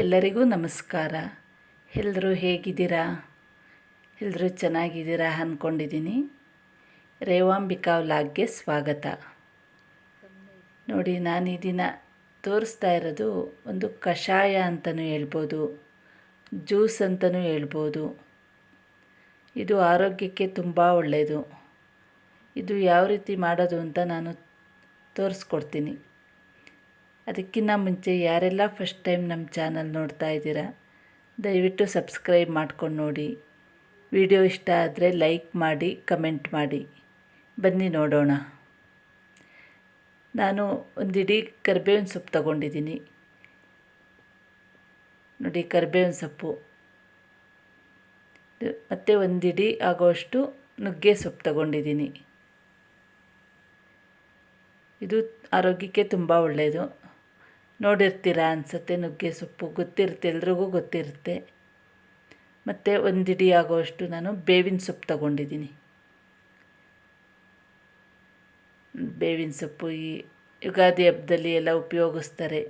ಎಲ್ಲರಿಗೂ ನಮಸ್ಕಾರ. ಎಲ್ಲರೂ ಹೇಗಿದ್ದೀರಾ? ಎಲ್ಲರೂ ಚೆನ್ನಾಗಿದ್ದೀರಾ ಅಂದ್ಕೊಂಡಿದ್ದೀನಿ ರೇವಾಂಬಿಕಾ ವ್ಲಾಗ್ಗೆ ಸ್ವಾಗತ. ನೋಡಿ, ನಾನು ಈ ದಿನ ತೋರಿಸ್ತಾ ಇರೋದು ಒಂದು ಕಷಾಯ ಅಂತಲೂ ಹೇಳ್ಬೋದು, ಜ್ಯೂಸ್ ಅಂತಲೂ ಹೇಳ್ಬೋದು. ಇದು ಆರೋಗ್ಯಕ್ಕೆ ತುಂಬ ಒಳ್ಳೆಯದು ಇದು ಯಾವ ರೀತಿ ಮಾಡೋದು ಅಂತ ನಾನು ತೋರಿಸ್ಕೊಡ್ತೀನಿ. ಅದಕ್ಕಿಂತ ಮುಂಚೆ ಯಾರೆಲ್ಲ ಫಸ್ಟ್ ಟೈಮ್ ನಮ್ಮ ಚಾನಲ್ ನೋಡ್ತಾ ಇದ್ದೀರಾ, ದಯವಿಟ್ಟು ಸಬ್ಸ್ಕ್ರೈಬ್ ಮಾಡ್ಕೊಂಡು ನೋಡಿ. ವಿಡಿಯೋ ಇಷ್ಟ ಆದರೆ ಲೈಕ್ ಮಾಡಿ ಕಮೆಂಟ್ ಮಾಡಿ. ಬನ್ನಿ ನೋಡೋಣ. ನಾನು ಒಂದಿಡೀ ಕರಿಬೇವಿನ ಸೊಪ್ಪು ತಗೊಂಡಿದ್ದೀನಿ. ನೋಡಿ ಕರ್ಬೇವಿನ ಸೊಪ್ಪು. ಮತ್ತು ಒಂದಿಡಿ ಆಗೋಷ್ಟು ನುಗ್ಗೆ ಸೊಪ್ಪು ತಗೊಂಡಿದ್ದೀನಿ. ಇದು ಆರೋಗ್ಯಕ್ಕೆ ತುಂಬ ಒಳ್ಳೆಯದು ನೋಡಿರ್ತೀರ ಅನಿಸುತ್ತೆ, ನುಗ್ಗೆ ಸೊಪ್ಪು ಗೊತ್ತಿರುತ್ತೆ, ಎಲ್ರಿಗೂ ಗೊತ್ತಿರುತ್ತೆ. ಮತ್ತು ಒಂದಿಡಿ ಆಗೋಷ್ಟು ನಾನು ಬೇವಿನ ಸೊಪ್ಪು ತಗೊಂಡಿದ್ದೀನಿ. ಬೇವಿನ ಸೊಪ್ಪು ಈ ಯುಗಾದಿ ಹಬ್ಬದಲ್ಲಿ ಎಲ್ಲ ಉಪಯೋಗಿಸ್ತಾರೆ.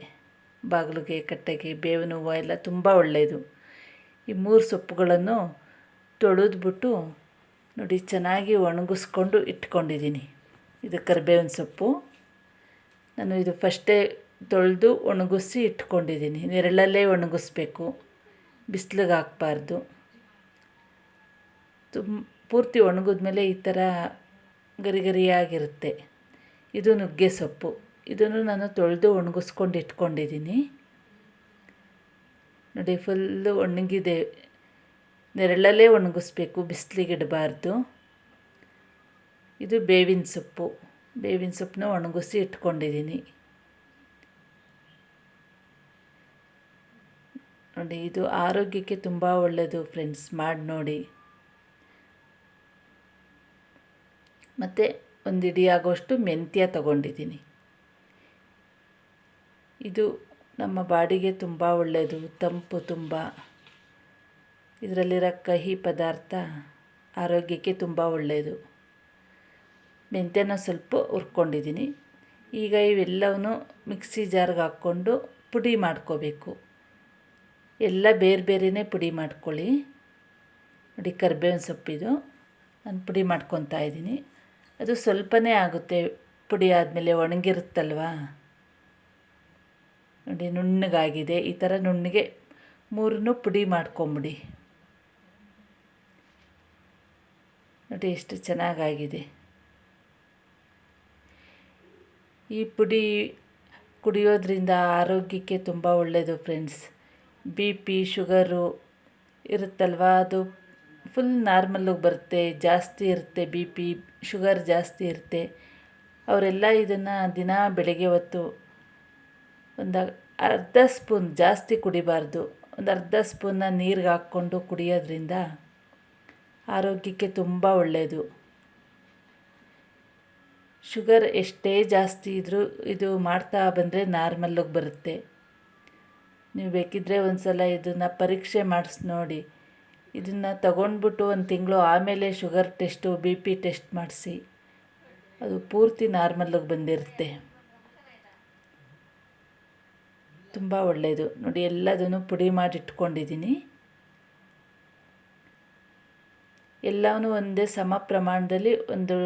ಬಾಗಿಲಿಗೆ, ಕಟ್ಟೆಗೆ, ಬೇವಿನ ಹೂವು ಎಲ್ಲ ತುಂಬ ಒಳ್ಳೆಯದು. ಈ ಮೂರು ಸೊಪ್ಪುಗಳನ್ನು ತೊಳೆದ್ಬಿಟ್ಟು ನೋಡಿ, ಚೆನ್ನಾಗಿ ಒಣಗಿಸ್ಕೊಂಡು ಇಟ್ಕೊಂಡಿದ್ದೀನಿ. ಇದು ಕರಿಬೇವಿನ ಸೊಪ್ಪು. ನಾನು ಇದು ಫಸ್ಟೇ ತೊಳೆದು ಒಣಗಿಸಿ ಇಟ್ಕೊಂಡಿದ್ದೀನಿ. ನೆರಳಲ್ಲೇ ಒಣಗಿಸ್ಬೇಕು. ಬಿಸಿಲಿಗೆ ಹಾಕ್ಬಾರ್ದು ತುಂಬ ಪೂರ್ತಿ ಒಣಗಿದ್ಮೇಲೆ ಈ ಥರ ಗರಿ ಗರಿಯಾಗಿರುತ್ತೆ ಇದು ನುಗ್ಗೆ ಸೊಪ್ಪು. ಇದನ್ನು ನಾನು ತೊಳೆದು ಒಣಗಿಸ್ಕೊಂಡು ಇಟ್ಕೊಂಡಿದ್ದೀನಿ. ನೋಡಿ, ಫುಲ್ಲು ಒಣಗಿದೆ. ನೆರಳಲ್ಲೇ ಒಣಗಿಸ್ಬೇಕು. ಬಿಸಿಲಿಗೆ ಇಡಬಾರ್ದು. ಇದು ಬೇವಿನ ಸೊಪ್ಪು. ಬೇವಿನ ಸೊಪ್ಪನ್ನ ಒಣಗಿಸಿ ಇಟ್ಕೊಂಡಿದ್ದೀನಿ. ನೋಡಿ, ಇದು ಆರೋಗ್ಯಕ್ಕೆ ತುಂಬ ಒಳ್ಳೆಯದು ಫ್ರೆಂಡ್ಸ್, ಮಾಡಿ ನೋಡಿ. ಮತ್ತು ಒಂದು ಮೆಂತ್ಯ ತಗೊಂಡಿದ್ದೀನಿ. ಇದು ನಮ್ಮ ಬಾಡಿಗೆ ತುಂಬ ಒಳ್ಳೆಯದು ತಂಪು ತುಂಬ. ಇದರಲ್ಲಿರೋ ಕಹಿ ಪದಾರ್ಥ ಆರೋಗ್ಯಕ್ಕೆ ತುಂಬ ಒಳ್ಳೆಯದು ಮೆಂತ್ಯನ ಸ್ವಲ್ಪ ಹುರ್ಕೊಂಡಿದ್ದೀನಿ. ಈಗ ಇವೆಲ್ಲವನ್ನೂ ಮಿಕ್ಸಿ ಜಾರ್ಗೆ ಹಾಕ್ಕೊಂಡು ಪುಡಿ ಮಾಡ್ಕೋಬೇಕು. ಎಲ್ಲ ಬೇರೆ ಬೇರೆನೇ ಪುಡಿ ಮಾಡ್ಕೊಳ್ಳಿ. ನೋಡಿ ಕರ್ಬೇವಿನ ಸೊಪ್ಪಿದು ನಾನು ಪುಡಿ ಮಾಡ್ಕೊತಾ ಇದ್ದೀನಿ. ಅದು ಸ್ವಲ್ಪನೇ ಆಗುತ್ತೆ. ಪುಡಿ ಆದಮೇಲೆ ಒಣಗಿರುತ್ತಲ್ವಾ? ನೋಡಿ ನುಣ್ಣಗಾಗಿದೆ. ಈ ಥರ ನುಣ್ಣಗೆ ಮೂರನ್ನು ಪುಡಿ ಮಾಡ್ಕೊಂಬಿಡಿ. ನೋಡಿ ಎಷ್ಟು ಚೆನ್ನಾಗಾಗಿದೆ. ಈ ಪುಡಿ ಕುಡಿಯೋದ್ರಿಂದ ಆರೋಗ್ಯಕ್ಕೆ ತುಂಬ ಒಳ್ಳೆಯದು ಫ್ರೆಂಡ್ಸ್. ಬಿ ಪಿ, ಶುಗರು ಇರುತ್ತಲ್ವ? ಅದು ಫುಲ್ ನಾರ್ಮಲ್ಲಾಗಿ ಬರುತ್ತೆ, ಜಾಸ್ತಿ ಇರುತ್ತೆ, ಬಿ ಪಿ, ಶುಗರ್ ಜಾಸ್ತಿ ಇರುತ್ತೆ. ಅವರೆಲ್ಲ ಇದನ್ನು ದಿನ ಬೆಳಗ್ಗೆ ಹೊತ್ತು ಒಂದು ಅರ್ಧ ಸ್ಪೂನ್ ಜಾಸ್ತಿ ಕುಡಿಬಾರ್ದು. ಒಂದು ಅರ್ಧ ಸ್ಪೂನ್ನ ನೀರಿಗೆ ಹಾಕ್ಕೊಂಡು ಕುಡಿಯೋದ್ರಿಂದ ಆರೋಗ್ಯಕ್ಕೆ ತುಂಬ ಒಳ್ಳೆಯದು ಶುಗರ್ ಎಷ್ಟೇ ಜಾಸ್ತಿ ಇದ್ದರೂ ಇದು ಮಾಡ್ತಾ ಬಂದರೆ ನಾರ್ಮಲ್ಲಾಗಿ ಬರುತ್ತೆ. ನೀವು ಬೇಕಿದ್ದರೆ ಒಂದು ಸಲ ಇದನ್ನು ಪರೀಕ್ಷೆ ಮಾಡಿಸಿ ನೋಡಿ. ಇದನ್ನು ತಗೊಂಡ್ಬಿಟ್ಟು ಒಂದು ತಿಂಗಳು ಆಮೇಲೆ sugar test, B P test ಮಾಡಿಸಿ. ಅದು ಪೂರ್ತಿ ನಾರ್ಮಲ್ಲಾಗಿ ಬಂದಿರುತ್ತೆ. ತುಂಬ ಒಳ್ಳೆಯದು ನೋಡಿ, ಎಲ್ಲದನ್ನು ಪುಡಿ ಮಾಡಿ ಇಟ್ಕೊಂಡಿದ್ದೀನಿ ಎಲ್ಲವೂ ಒಂದೇ ಸಮ ಪ್ರಮಾಣದಲ್ಲಿ ಒಂದು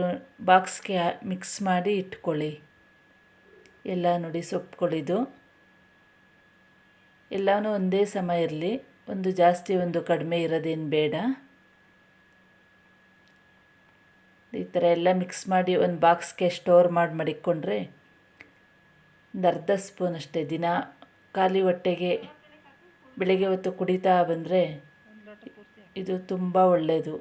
ಬಾಕ್ಸ್ಗೆ ಮಿಕ್ಸ್ ಮಾಡಿ ಇಟ್ಕೊಳ್ಳಿ. ಎಲ್ಲ ನೋಡಿ ಸೊಪ್ಪುಗಳಿದು ಎಲ್ಲವೂ ಒಂದೇ ಸಮ ಇರಲಿ. ಒಂದು ಜಾಸ್ತಿ, ಒಂದು ಕಡಿಮೆ ಇರೋದೇನು ಬೇಡ. ಈ ಥರ ಎಲ್ಲ ಮಿಕ್ಸ್ ಮಾಡಿ ಒಂದು ಬಾಕ್ಸ್ಗೆ ಸ್ಟೋರ್ ಮಾಡಿ ಮಡಿಕೊಂಡ್ರೆ ಒಂದು ಅರ್ಧ ಸ್ಪೂನ್ ಅಷ್ಟೇ. ದಿನ ಖಾಲಿ ಹೊಟ್ಟೆಗೆ ಬೆಳಗ್ಗೆ ಹೊತ್ತು ಕುಡಿತಾ ಬಂದರೆ ಇದು ತುಂಬ ಒಳ್ಳೆಯದು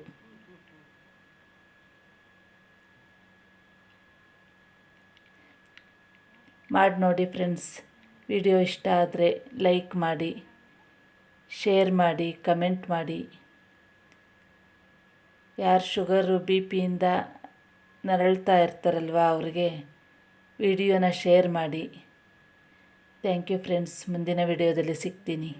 ಮಾಡಿ ನೋಡಿ ಫ್ರೆಂಡ್ಸ್. ವಿಡಿಯೋ ಇಷ್ಟ ಆದರೆ ಲೈಕ್ ಮಾಡಿ, ಶೇರ್ ಮಾಡಿ, ಕಮೆಂಟ್ ಮಾಡಿ. ಯಾರು ಶುಗರು ಬಿ ಪಿಯಿಂದ ನರಳ್ತಾ ಇರ್ತಾರಲ್ವ ಅವ್ರಿಗೆ, ವಿಡಿಯೋನ ಶೇರ್ ಮಾಡಿ. ಥ್ಯಾಂಕ್ ಯು ಫ್ರೆಂಡ್ಸ್, ಮುಂದಿನ ವಿಡಿಯೋದಲ್ಲಿ ಸಿಗ್ತೀನಿ.